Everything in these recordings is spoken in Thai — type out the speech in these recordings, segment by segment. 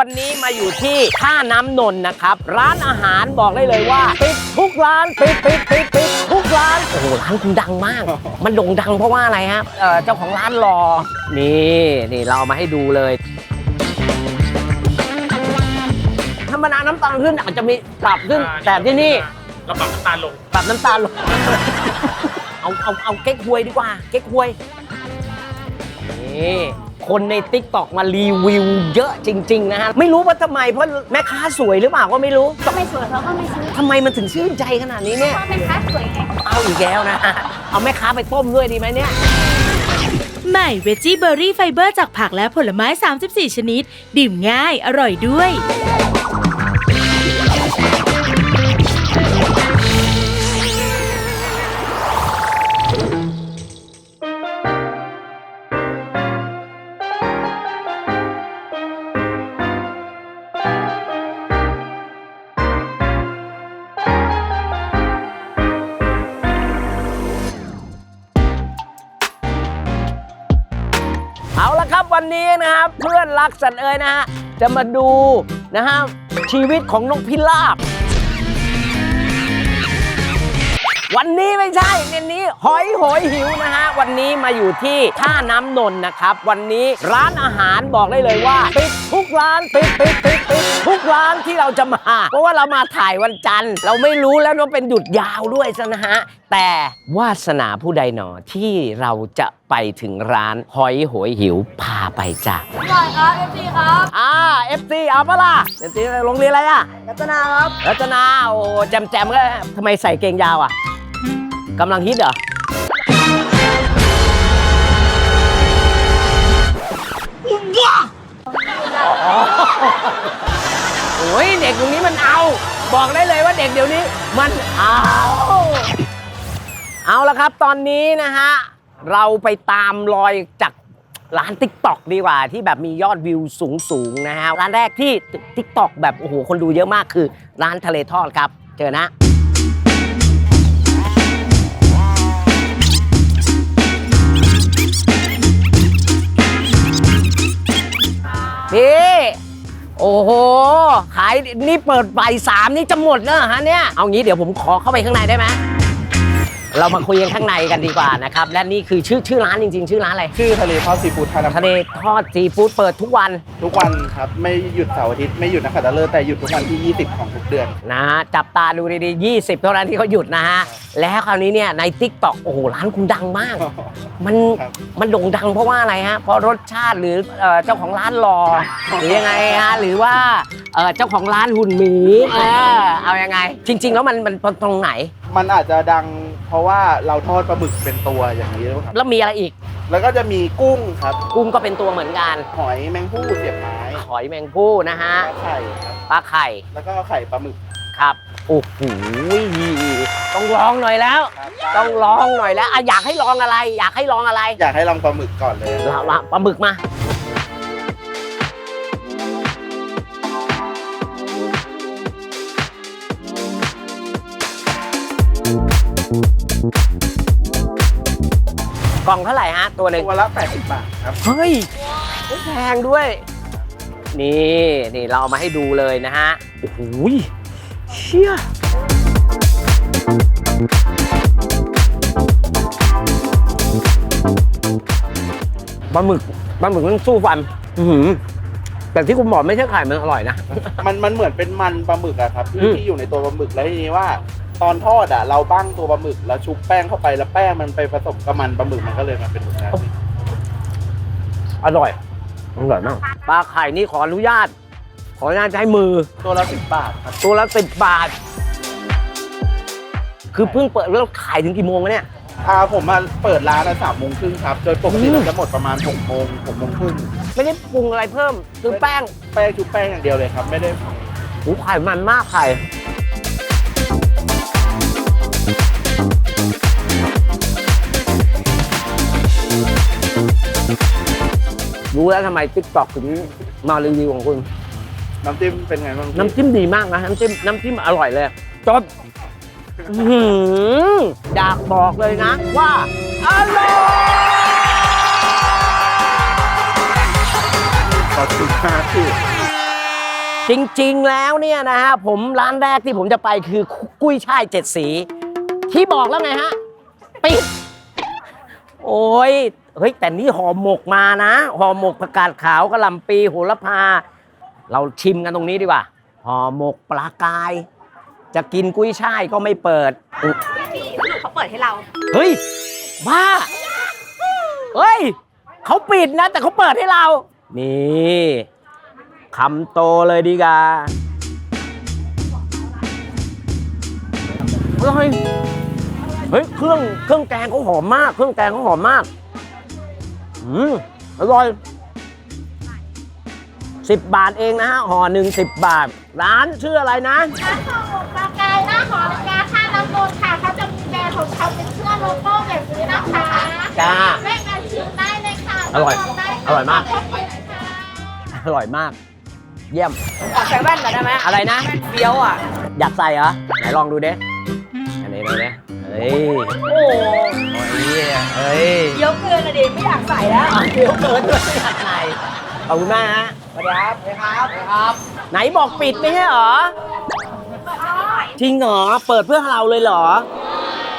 วันนี้มาอยู่ที่ท่าน้ำนนท์นะครับ ร้านอาหารบอกได้เลยว่าปิดทุกร้านปิดปิดปิดปิดทุกร้านโอ้โหร้านคุณดังมาก มันโด่งดังเพราะว่าอะไรฮะเอ่อเจ้าของร้านรอนี่นี่เราเอามาให้ดูเลยธรรมดาน้ำตาลขึ้นอาจจะมีปรับขึ้น แต่ที่นี่เราปรับน้ำตาลลงปรับน้ำตาลลงเอาเอาเอาเก๊กฮวยดีกว่า เก๊กฮวยนี่ คนในติ๊กตอกมารีวิวเยอะจริง ๆ นะฮะ ไม่รู้ว่าทำไมเพราะแม่ค้าสวยหรือเปล่าก็ไม่รู้ก็ไม่สวยเขาก็ไม่ซื้อทำไมมันถึงชื่นใจขนาดนี้เนี่ยเพราะเป็นค้าสวยไงเอาอีกแล้วนะ เอาแม่ค้าไปต้มด้วยดีไหมเนี่ย ใหม่เวจี้เบอร์รี่ไฟเบอร์จากผักและผลไม้ 34 ชนิด ดื่มง่าย อร่อยด้วย รักสันเอยนะฮะ จะมาดูนะฮะชีวิตของนกพิราบ วันนี้ไม่ใช่เนนนี้หอยหอยหิวนะฮะ วันนี้มาอยู่ที่ท่าน้ำนนท์นะครับ วันนี้ร้านอาหารบอกได้เลยว่าปิดทุกร้านปิดปิดปิดปิดทุกร้านที่เราจะมา เพราะว่าเรามาถ่ายวันจันทร์ เราไม่รู้แล้วว่าเป็นหยุดยาวด้วยซะนะฮะ แต่วาสนาผู้ใดหนอที่เราจะไปถึงร้านหอยหอยหิวพาไปจ้ะอร่อยครับเอฟซีครับ อ่า FC เอาปะล่ะเอฟซีโรงเรียนอะไรอะรัตนาครับรัตนาโอ้แจมแจมๆก็ทำไมใส่เกงยาวอะกำลังฮิตเหรอ โอ้ยเด็กตรงนี้มันเอา บอกได้เลยว่าเด็กเดี๋ยวนี้ มันเอา เอาละครับตอนนี้นะฮะ เราไปตามรอยจากร้าน t ิ k t o k ดีกว่า ที่แบบมียอดวิวสูงๆนะฮะ ร้านแรกที่ t ิ k t o k แบบ โอ้โห คนดูเยอะมากคือ ร้านทะเลทอดครับ เจอนะ พี่ โอ้โห ขายนี่เปิดบ่ายสามนี่จะหมดแล้วเหรอฮะเนี่ย เอางี้เดี๋ยวผมขอเข้าไปข้างในได้ไหม เรามาคุยกันข้างในกันดีกว่านะครับและนี่คือชื่อชื่อร้านจริง ๆ ชื่อร้านอะไรชื่อทะเลทอดซีฟู้ดทาน้ำทะเลทอดซีฟู้ดเปิดทุกวันทุกวันครับ ไม่หยุดเสาร์อาทิตย์ไม่หยุดนักขัตฤกษ์แต่หยุดทุกวันที่ 20 ของทุกเดือน นะฮะจับตาดูดีๆ20 เท่านั้นที่เขาหยุดนะฮะแล้วคราวนี้เนี่ยใน t ิ k t o k โอ้โหร้านคุณดังมาก มันครับ มันโด่งดังเพราะว่าอะไรฮะเพราะรสชาติหรือเอ่อเจ้าของร้านรอหรือยังไงฮะหรือว่าเอ่อเจ้าของร้านหุ่นหมีเออเอายังไง จริง ๆ แล้วมันมันตรงไหน มันอาจจะดังเพราะว่าเราทอดปลาหมึกเป็นตัวอย่างนี้ด้วยครับแล้วมีอะไรอีก แล้วก็จะมีกุ้งครับกุ้งก็เป็นตัวเหมือนกันหอยแมงผู้เสียบไม้หอยแมงผู้นะฮะปลาไข่ครับปลาไข่แล้วก็ไข่ปลาหมึกครับโอ้โหต้องลองหน่อยแล้ว ครับต้องลองหน่อยแล้วอะอยากให้ลองอะไร อยากให้ลองอะไรอยากให้ลองปลาหมึกก่อนเลย ละละปลาหมึกมา กล่องเท่าไหร่ฮะ ตัวหนึ่งตัวละ 80 บาทครับ เฮ้ยไม่แพงด้วย นี่นี่เราเอามาให้ดูเลยนะฮะ โอ้โหยเชี่ยปลาหมึกปลาหมึกมันสู้ฟัน อื้อหือแต่ที่คุณบอกไม่ใช่ไข่มันอร่อยนะ มันมันเหมือนเป็นมันปลาหมึกอะครับที่อืมที่อยู่ในตัวปลาหมึกแล้วทีนี้ว่า ตอนทอดอะเราบ้างตัวปลาหมึกแล้วชุบแป้งเข้าไปแล้วแป้งมันไปผสมกับมันปลาหมึกมันก็เลยมาเป็นแบบนั้นอร่อย อร่อยมาก ปลาไข่นี่ขออนุญาต ขออนุญาตใช้มือ ตัวละสิบบาทครับ ตัวละสิบบาท คือเพิ่งเปิดแล้วขายถึงกี่โมงวะเนี่ย อ่าผมมาเปิดร้านอะสามโมงครึ่งครับ โดยปกติอืมเราจะหมดประมาณหกโมงหกโมงครึ่งไม่ได้ปรุงอะไรเพิ่ม คือแป้ง แป้งชุบแป้งอย่างเดียวเลยครับ ไม่ได้หูไข่มันมากไข่ รู้แล้วทำไมติ๊กต็อกถึงมารีวิวของคุณ น้ำจิ้มเป็นไงบ้างพี่น้ำจิ้มดีมากนะ น้ำจิ้มน้ำจิ้มอร่อยเลยจบอื้อหืออยากบอกเลยนะว่าอร่อย ขอบคุณมากพี่จริงๆ แล้วเนี่ยนะฮะผมร้านแรกที่ผมจะไปคือกุ้ยช่ายเจ็ดสี ที่บอกแล้วไงฮะ ปิด โอ้ย เฮ้ยแต่นี่ห่อหมกมานะห่อหมกผักกาดขาวกะหล่ำปีโหระพา เราชิมกันตรงนี้ดีกว่าห่อหมกปลากาย จะกินกุ้ยช่ายก็ไม่เปิดอุ๊ยเขาเปิดให้เรา เฮ้ยบ้าเฮ้ยเขาปิดนะ แต่เขาเปิดให้เรา นี่คำโตเลยดีกว่าอร่อยเฮ้ยเครื่องเครื่องแกงเขาหอมมาก เครื่องแกงเขาหอมมาก อืมอร่อยสิบบาทเองนะฮะห่อหนึ่งสิบบาท ร้านชื่ออะไรนะร้านของหมูปลากายหน้าหอระยะท่าน้ำนนท์ค่ะเขาจะมีแบรนด์ของเขาเป็นเสื้อโลโก้แบบนี้นะคะจ้าแม่งานชิมได้เลยค่ะอร่อยลงได้ค่ะอร่อยมากขอบคุณค่ะอร่อยมาก เยี่ยมขอใส่แว่นหน่อยได้ไหมอะไรนะเฟี้ยวอะ อยากใส่เหรอ ไหนลองดูดิอันนี้เลยนะเฮ้ยโอ้โหโอ้ยเฮ้ยเฟี้ยวเกินอะดิไม่อยากใส่แล้วเดี๋ยวเกินด้วยไม่อยากใส่ขอบคุณมากฮะสวัสดีครับสวัสดีครับสวัสดีครับ ไหนบอกปิดไม่ใช่เหรอจริงเหรอเปิดเพื่อเราเลยเหรอ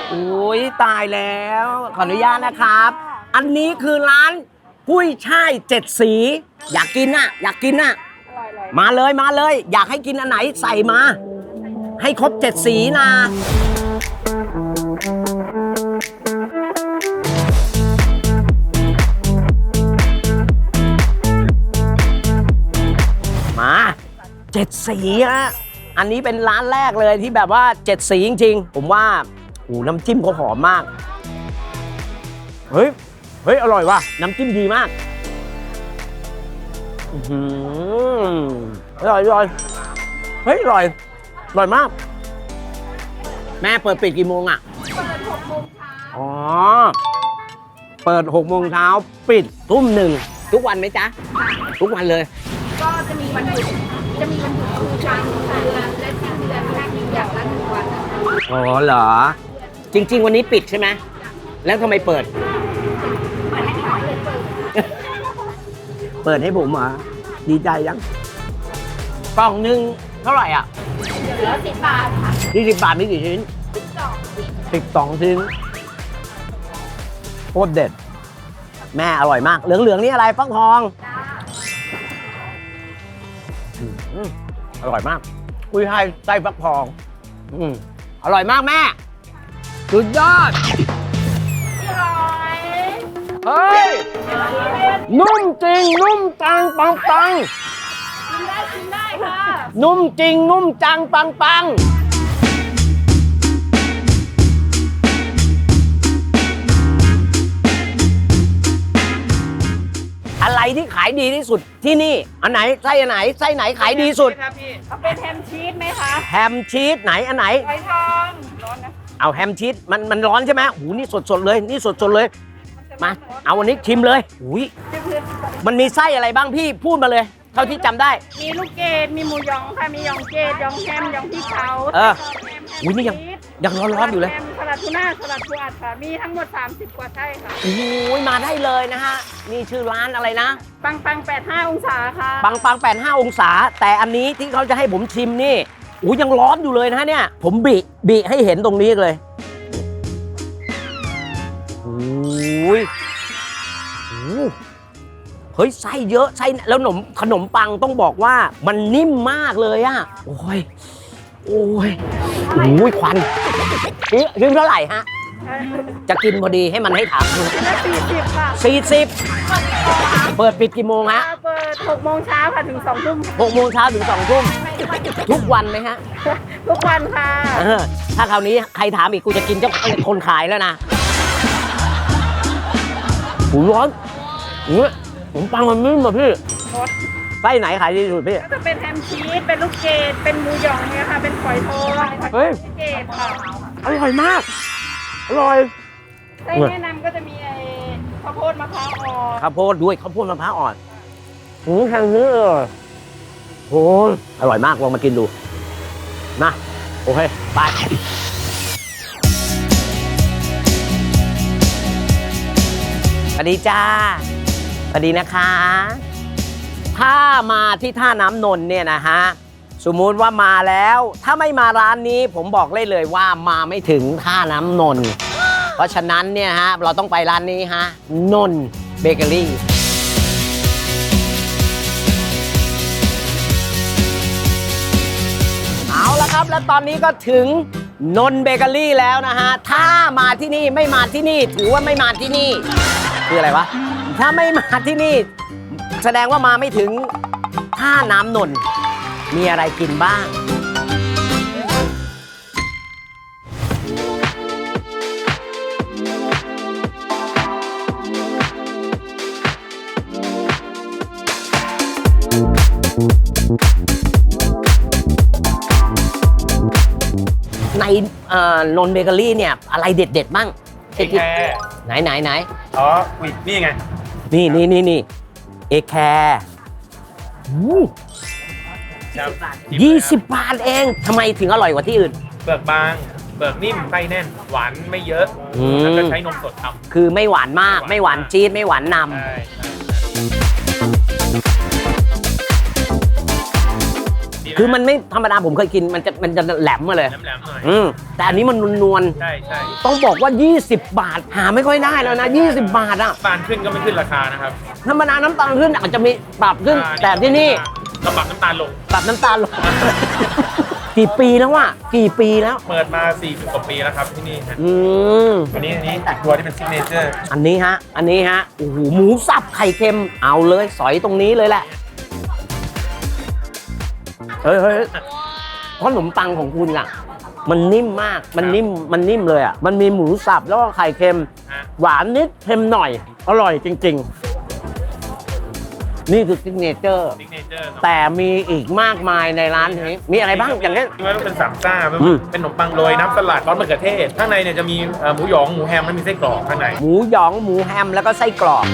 โอ้ยตายแล้ว ขออนุญาตนะครับ อันนี้คือร้านกุ้ยช่ายเจ็ดสี อยากกินน่ะ อยากกินน่ะ มาเลยมาเลย อยากให้กินอันไหนใส่มา ให้ครบเจ็ดสีนะ เจ็ดสีฮะอันนี้เป็นร้านแรกเลยที่แบบว่าเจ็ดสีจริงๆ ผมว่าโอ้น้ำจิ้มเขาหอมมาก เฮ้ย เฮ้ย อร่อยว่ะ น้ำจิ้มดีมากอื้อหืออร่อยอร่อยเฮ้ยอร่อยอร่อยมาก แม่เปิดปิดกี่โมงอะ เปิดหกโมงเช้าอ๋อ เปิดหกโมงเช้าปิดทุ่มหนึ่ง ทุกวันไหมจ๊ะ ทุกวันเลย ก็จะมีวันหยุดจะมีวันหยุดทุกวันค่ะเดือนและสิ้นเดือนแรกมีอย่างละหนึ่งวันนะคะอ๋อเหรอ จริง ๆ วันนี้ปิดใช่ไหมแล้วทำไมเปิด เปิดให้ผมเหรอดีใจยังกล่องหนึ่งเท่าไหร่อะเหลือสิบบาทค่ะยี่สิบบาทมีกี่ชิ้นสองชิ้นสิบสองชิ้นโคตรเด็ด แม่อร่อยมาก เหลืองๆนี่อะไรฟักทองอืม อร่อยมาก กุ้ยช่ายไส้ฟักทอง อืมอร่อยมากแม่สุดยอด เฮ้ย นุ่มจริง นุ่มจังปังปัง กินได้กินได้ค่ะ นุ่มจริง นุ่มจังปังปัง ที่ขายดีที่สุดที่นี่ อันไหนไส้อันไหนไส้ไหนขายดีสุดเขาเป็นแฮมชีสไหมคะแฮมชีสไหนอันไหนไข่ทองร้อนนะเอาแฮมชีสมันมันร้อนใช่ไหมหูนี่สดสดๆเลยนี่สดสดๆเลยมาเอาวันนี้ชิมเลยหูยมันมีไส้อะไรบ้างพี่พูดมาเลย เท่าที่จำได้ มีลูกเกดมีหมูยองค่ะ มียองเกดยองแฮมยองพริกเผาเออแฮมอุ๊ยนี่ยัง ชีสยังร้อนๆอยู่เลย แฮมสลัดทูน่าสลัดปูอัดค่ะ มีทั้งหมด 30 กว่าไส้ค่ะ โอ้ยมาได้เลยนะฮะ นี่ชื่อร้านอะไรนะ ปังปัง85 องศาค่ะ ปังปัง85 องศา แต่อันนี้ที่เขาจะให้ผมชิมนี่อู้ยังร้อนอยู่เลยนะฮะเนี่ย ผมบิบิให้เห็นตรงนี้เลยโอ้ยโอ้ เฮ้ยไส้เยอะไส้แล้วขนมขนมปังต้องบอกว่ามันนิ่มมากเลยอะโอ้ยโอ้ยโอ้ยควันนี่ชิมเท่าไหร่ฮะ จะกินพอดีให้มันให้ถาม40ค่ะสี่สิบเปิดปิดกี่โมงฮะ เปิด6โมงเช้าค่ะถึง2ทุ่มหกโมงเช้าถึงสองทุ่มทุกวันไหมฮะ ทุกวันค่ะเออถ้าคราวนี้ใครถามอีกกูจะกินเจ้าคนขายแล้วนะหูร้อน หูผมปังมันนิ่มอะพี่รสไส้ไหนขายดีที่สุดพี่ ก็จะเป็นแฮมชีส เป็นลูกเกดเป็นหมูหยองเนี่ยค่ะ เป็นฝอยทองเฮ้ย เกดค่ะอร่อยมาก อร่อย ไส้แนะนำก็จะมีไอ้ข้าวโพดมะพร้าวอ่อนข้าวโพดด้วยข้าวโพดมะพร้าวอ่อนหูแข็งนี้เลยโอ้ยอร่อยมากลองมากินดู นะ โอเค ไป สวัสดีจ้าส วัสดีนะคะ ถ้ามาที่ท่าน้ำนนท์เนี่ยนะฮะสมมุติว่ามาแล้ว ถ้าไม่มาร้านนี้ผมบอกเลยเลยว่ามาไม่ถึงท่าน้ำนนท์เพราะฉะนั้นเนี่ยฮะเราต้องไปร้านนี้ฮะนนเบเกอรี่เอาละครับและตอนนี้ก็ถึงนนเบเกอรี่แล้วนะฮะ ถ้ามาที่นี่ไม่มาที่นี่ ถือว่าไม่มาที่นี่ คืออะไรวะ ถ้าไม่มาที่นี่ แสดงว่ามาไม่ถึงท่าน้ำนนท์มีอะไรกินบ้าง ในเอ่อนนเบเกอรี่เนี่ย อะไรเด็ดๆบ้างเอแคร์ไหนไหนไหน อ๋ออุ๊ยนี่ไง นี่นี่นี่นี่เอแคร์ครับยี่สิบบาทเองทำไมถึงอร่อยกว่าที่อื่น เปลือกบาง เปลือกนิ่มไส้แน่น หวานไม่เยอะ อืม แล้วก็ใช้นมสดทคือไม่หวานมากไม่หวานจี๊ดไม่หวานนำ ใช่ใช่ คือมันไม่ธรรมดาผมเคยกินมันจะมันจะแหลมมาเลย แหลมๆหน่อยอืมแต่อันนี้มันนวลใช่ใช่ๆต้องบอกว่า 20 บาทหาไม่ค่อยได้แล้วนะ 20 บาทอะปานขึ้นก็ไม่ขึ้นราคานะครับธรรมดาน้ำตาลขึ้นอาจจะมีปรับขึ้น อ่าแต่ที่นี่เราปรับน้ำตาลลง ปรับน้ำตาลลง กี่ปีแล้ววะกี่ปีแล้ว เปิดมา 40 กว่าปีแล้วครับที่นี่ฮะอืม อันนี้อันนี้อีกตัวที่เป็นซิกเนเจอร์อันนี้ฮะ อันนี้ฮะ โอ้โห หมูสับไข่เค็ม เอาเลย สอยตรงนี้เลยแหละ เฮ้ยเฮ้ยเพราะขนมปังของคุณอะมันนิ่มมาก มันนิ่ม มันนิ่มเลยอะมันมีหมูสับแล้วก็ไข่เค็ม ฮะ หวานนิดเค็มหน่อย อร่อยจริง ๆ นี่คือซิกเนเจอร์ ซิกเนเจอร์แต่มีอีกมากมายในร้านนี้ มีอะไรบ้างอย่างเช่นที่ว่าเป็นสามซ่าเป็นอืม เป็นขนมปังโรยน้ำสลัดซอสมะเขือเทศ ข้างในเนี่ยจะมีเอ่อหมูหยองหมูแฮมและมีไส้กรอกข้างใน หมูหยองหมูแฮมแล้วก็ไส้กรอก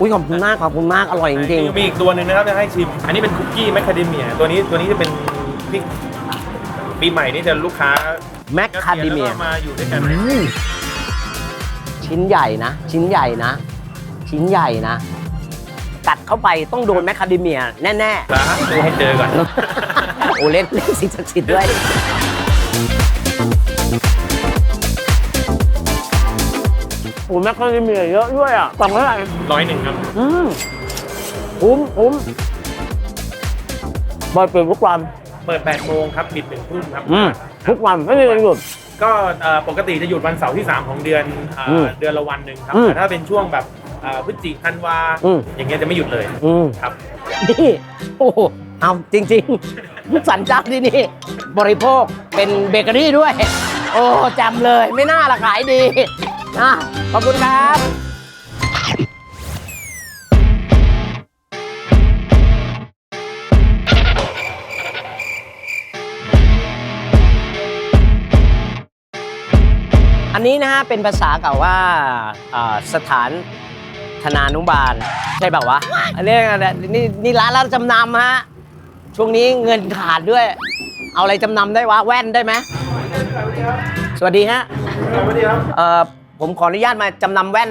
อุ้ยขอบคุณมากขอบคุณมากอร่อยจริงมีอีกตัวหนึ่งนะครับจะให้ชิม อันนี้เป็นคุกกี้แมคคาเดเมียตัวนี้ตัวนี้จะเป็นพริกปีใหม่นี่จะลูกค้าๆแมคคาเดเมียแล้วก็มาอยู่ด้วยกันอืมชิ้นใหญ่นะ ชิ้นใหญ่นะ ชิ้นใหญ่นะ กัดเข้าไปต้องโดนแมคคาเดเมียแน่แล้วดูให้เจอก่อนๆโอเล่นเล่นสิ่งศักดิ์สิทธิ์ด้วย โอ้แมคคาเดเมียเยอะด้วยอะกล่องเท่าไหร่ร้อยหนึ่งครับ อืมคุ้มคุ้มบอยเปิดทุกวันเปิด8โมงครับปิด1ทุ่มครับ อืมทุกวันไม่มีวันหยุด ก็เอ่อปกติจะหยุดวันเสาร์ที่ 3 ของเดือนเอ่ออมเดือนละวันหนึ่งครับอืมแต่ถ้าเป็นช่วงแบบเอ่อพฤศจิกธันวาอืมอย่างเงี้ยจะไม่หยุดเลยอืมครับนี่โอ้โหเอาจริงๆสันเจ้าที่นี่ บริโภคเป็นเบเกอรี่ด้วย โอ้จำเลยไม่น่าละขายดี นะขอบคุณครับอันนี้นะฮะเป็นภาษาเก่าว่าอ่าสถานธนานุบาลใช่เปล่าวะอันนี้อะไรนี่นี่ร้านรับจำนำฮะช่วงนี้เงินขาดด้วย เอาอะไรจำนำได้วะแว่นได้ไหมสวัสดีฮะเอ่อ ผมขออนุญาตมาจำนำแว่น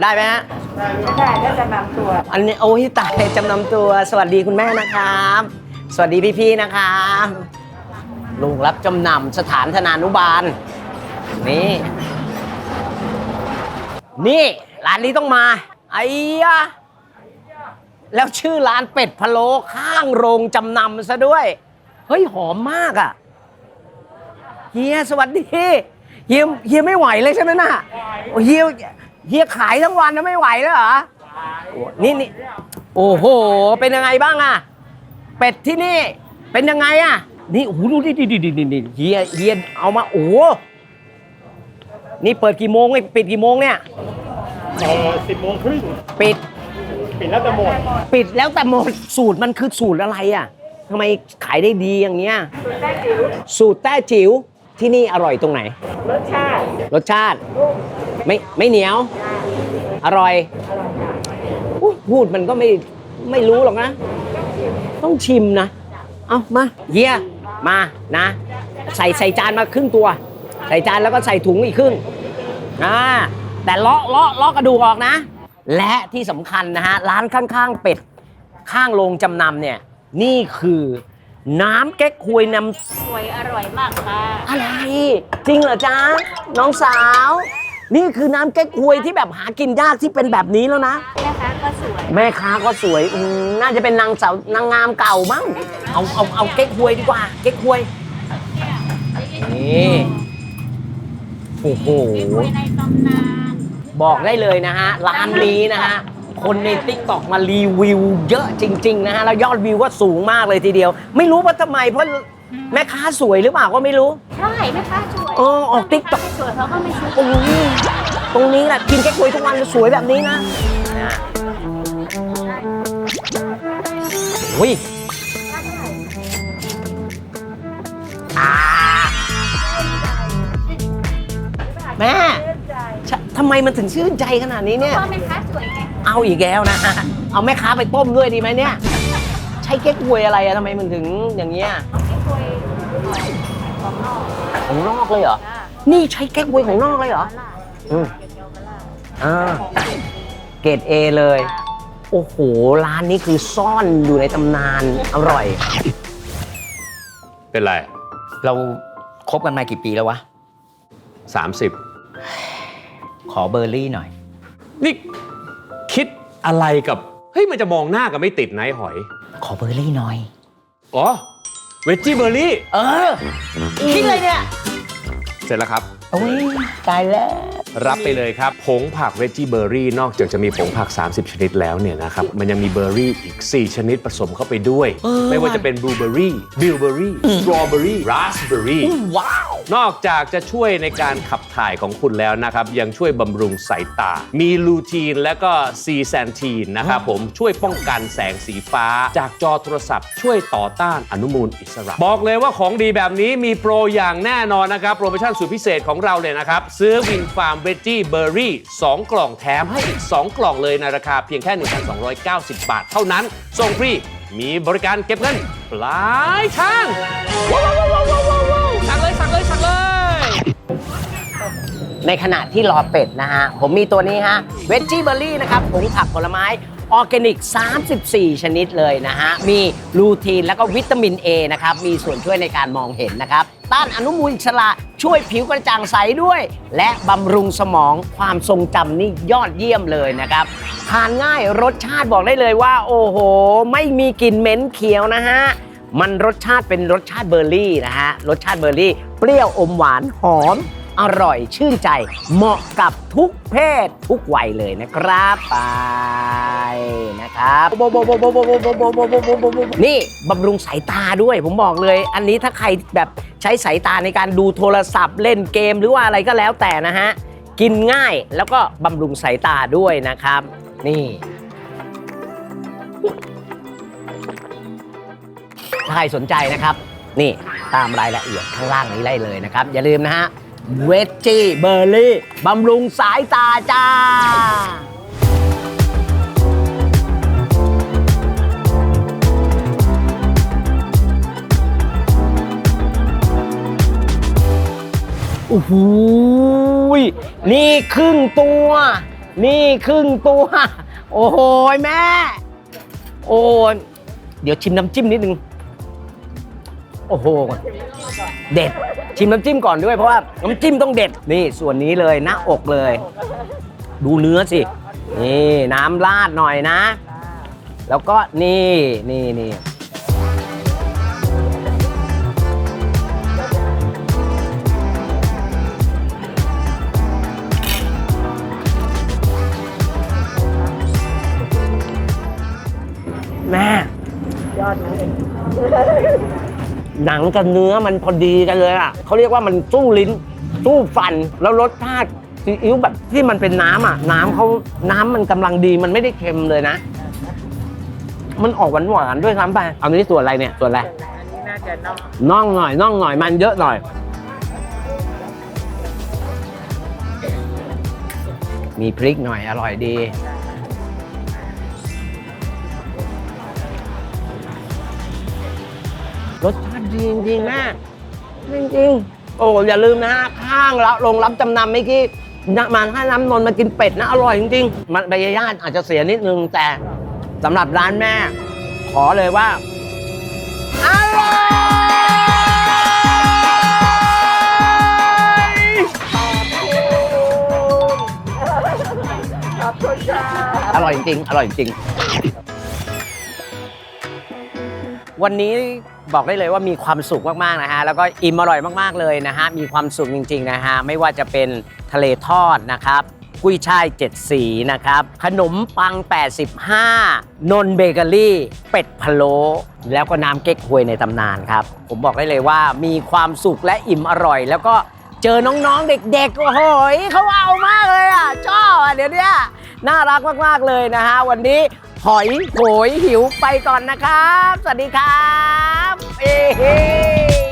ได้ไหมฮะไม่ได้ถ้าจะนำตัว อันนี้โอ้ยตายจำนำตัวสวัสดีคุณแม่นะครับ สวัสดีพี่ๆนะครับลุงรับจำนำสถานธนานุบาล นี่ นี่ร้านนี้ต้องมา ไอ้ยะแล้วชื่อร้านเป็ดพะโล้ข้างโรงจำนำซะด้วย เฮ้ย หอมมากอะ่ะเฮียสวัสดี เฮียเฮียไม่ไหวเลยใช่ไหมน่ะโอ้เฮียเฮียขายทั้งวันนะไม่ไหวแล้วเหรอโอ้นี่นี่โอ้โห เป็นยังไงบ้างอะเป็ดที่นี่ เป็นยังไงอะนี่โอ้โหดูดิดิดิดิดิดิเฮียเฮียเอามาโอ้โหนี่เปิดกี่โมงไอ้ปิดกี่โมงเนี่ยสิบโมงครึ่งปิด ปิดแล้วจะหมด ปิดแล้วแต่หมด สูตรมันคือสูตรอะไรอะทำไมขายได้ดีอย่างเงี้ย สูตรแต้จิ๋ว ที่นี่อร่อยตรงไหน รสชาติรสชาติไม่ไม่เหนียวอร่อยอุ๊ยพูดมันก็ไม่ไม่รู้หรอกนะ ต้องชิมนะ เอามาเฮียมานะ ใส่ใส่จานมาครึ่งตัว ใส่จานแล้วก็ใส่ถุงอีกครึ่งอ่าแต่เลาะเลาะเลาะกระดูกออกนะ และที่สำคัญนะฮะ ร้านข้างๆเป็ด ข้างโรงจำนำเนี่ย นี่คือ น้ำเก๊กฮวยน้สวยอร่อยมากค่ะำอะไร จริงเหรอจ๊ะน้องสาว นี่คือน้ำเก๊กฮวยที่แบบหากินยากที่เป็นแบบนี้แล้วนะ แม่ค้าก็สวย แม่ค้าก็สวยอืมน่าจะเป็นนางสาวนางงามเก่ามั้งเอาเอาเอาเก๊กฮวยดีกว่า เก๊กฮวยนี่โอ้โห ในตำนานบอกได้เลยนะฮะร้านนี้นะฮะ คนในติ๊กต็อกมารีวิวเยอะจริง ๆ นะฮะ แล้วยอดวิวก็สูงมากเลยทีเดียว ไม่รู้ว่าทำไมเพราะแม่ค้าสวยหรือเปล่าก็ไม่รู้ ใช่แม่ค้าสวยเออออก TikTok ไม่สวยเขาก็ไม่ซื้อตรงนี้ตรงนี้แหละกินเก๊กฮวยทุกวันจะสวยแบบนี้นะนะโอ้ยอ่าแม่ชะทำไมมันถึงชื่นใจขนาดนี้เนี่ย เพราะแม่ค้าสวยไง เอาอีกแล้วนะ เอาแม่ค้าไปต้มด้วยดีไหมเนี่ย ใช้เก๊กฮวยอะไรอะทำไมมันถึงอย่างเงี้ยไม่คุยของนอกของนอกเลยเหรอจ้านี่ใช้เก๊กฮวยของนอกเลยเหรอล่าอืมเกียวกระล่าอ่าเกรดเอเลย โอ้โห ร้านนี้คือซ่อนอยู่ในตำนาน อร่อย เป็นไร เราคบกันมากี่ปีแล้ววะ 30 ขอเบอร์รี่หน่อย นี่คิด อะไรกับ เฮ้ย มันจะมองหน้ากันไม่ติดนะไอ้หอย ขอเบอร์รี่หน่อย อ๋อ เวจจี้เบอร์รี่ เออ คิดเลยเนี่ย เสร็จแล้วครับ โอ้ยตายแล้ว รับไปเลยครับ ผงผักเวจจี้เบอร์รี่ นอกจากจะมีผงผัก 30 ชนิดแล้วเนี่ยนะครับ มันยังมีเบอร์รี่อีก 4 ชนิดผสมเข้าไปด้วย เออ ไม่ว่าจะเป็นบลูเบอร์รี่บิลเบอร์รี่สตรอเบอร์รี่ราสเบอร์รี่ ว้าวนอกจากจะช่วยในการขับถ่ายของคุณแล้วนะครับ ยังช่วยบำรุงสายตา มีลูทีนและก็ซีแซนทีนนะครับผมช่วยป้องกันแสงสีฟ้า จากจอโทรศัพท์ ช่วยต่อต้านอนุมูลอิสระ บอกเลยว่าของดีแบบนี้มีโปรอย่างแน่นอนนะครับ โปรโมชั่นสุดพิเศษของเราเลยนะครับ ซื้อวินฟาร์มเวจจี้เบอร์รี่2กล่องแถมให้อีก 2 กล่องเลยในราคาเพียงแค่ 1,290 บาทเท่านั้น ส่งฟรี มีบริการเก็บเงินปลายทางว้าวว้าวว้าวว้าวว้าวสั่งเลยสั่งเลยสั่งเลย ในขณะที่รอเป็ดนะฮะ ผมมีตัวนี้ฮะเวจจี้เบอร์รี่นะครับผงผักผลไม้ออร์แกนิก 34 ชนิดเลยนะฮะ มีลูทีนแล้วก็วิตามิน A นะครับ มีส่วนช่วยในการมองเห็นนะครับ ต้านอนุมูลอิสระช่วยผิวกระจ่างใสด้วย และบำรุงสมองความทรงจำนี่ยอดเยี่ยมเลยนะครับทานง่ายรสชาติบอกได้เลยว่า โอ้โห ไม่มีกลิ่นเหม็นเขียวนะฮะ มันรสชาติเป็นรสชาติเบอร์รี่นะฮะ รสชาติเบอร์รี่ เปรี้ยวอมหวานหอม อร่อยชื่นใจ เหมาะกับทุกเพศทุกวัยเลยนะครับไปนะครับนี่บำรุงสายตาด้วยผมบอกเลย อันนี้ถ้าใครแบบใช้สายตาในการดูโทรศัพท์เล่นเกมหรือว่าอะไรก็แล้วแต่นะฮะ กินง่ายแล้วก็บำรุงสายตาด้วยนะครับ นี่ถ้าใครสนใจนะครับ นี่ตามรายละเอียดข้างล่างนี้ได้เลยนะครับ อย่าลืมนะฮะ เวจจี้เบอร์รี่บำรุงสายตาจ้า โอ้โหยนี่ครึ่งตัว นี่ครึ่งตัว โอ้โหยแม่ โอ้ยเดี๋ยวชิมน้ำจิ้มนิดนึง โอ้โห เด็ด ชิมน้ำจิ้มก่อนด้วยเพราะว่าน้ำจิ้มต้องเด็ดนี่ส่วนนี้เลยหน้าอกเลย ดูเนื้อสิ นี่น้ำราดหน่อยนะ แล้วก็นี่นี่นี่แม่ หนังกับเนื้อมันพอดีกันเลยอะเขาเรียกว่ามันสู้ลิ้น สู้ฟันแล้วรสชาติซีอิ๊วแบบที่มันเป็นน้ำอะ น้ำเขาน้ำมันกำลังดีมันไม่ได้เค็มเลยนะ มันออกหวานหวานๆด้วยซ้ำไปเอานี้ส่วนอะไรเนี่ยส่วนอะไรอันนี้น่าจะนอกน่องหน่อยน่องหน่อยมันเยอะหน่อย มีพริกหน่อยอร่อยดี ดีจริงๆแม่จริงๆโอ้อย่าลืมนะฮะข้างแล้วโรงรับจำนำเมื่อกี้นะมาถ้าน้ำนนท์มากินเป็ดนะอร่อยจริงๆมันใบยาตอาจจะเสียนิดนึงแต่สำหรับร้านแม่ ขอเลยว่าอร่อยอร่อยจริงอร่อยจริง วันนี้ บอกได้เลยว่ามีความสุขมากๆนะฮะแล้วก็อิ่มอร่อยมากๆเลยนะฮะมีความสุขจริงๆนะฮะไม่ว่าจะเป็นทะเลทอดนะครับกุ้ยช่ายเจ็ดสีนะครับ ขนมปัง 85 นนเบเกอรี่ เป็ดพะโล้แล้วก็น้ำเก๊กฮวยในตำนานครับ ผมบอกได้เลยว่ามีความสุขและอิ่มอร่อย แล้วก็เจอน้องๆเด็กๆ โอ้โหเขาเอามากเลยอะชอบอะเดี๋ยวนี้น่ารักมากๆเลยนะฮะวันนี้ หอยโหยหิวไปก่อนนะครับ สวัสดีครับเอ้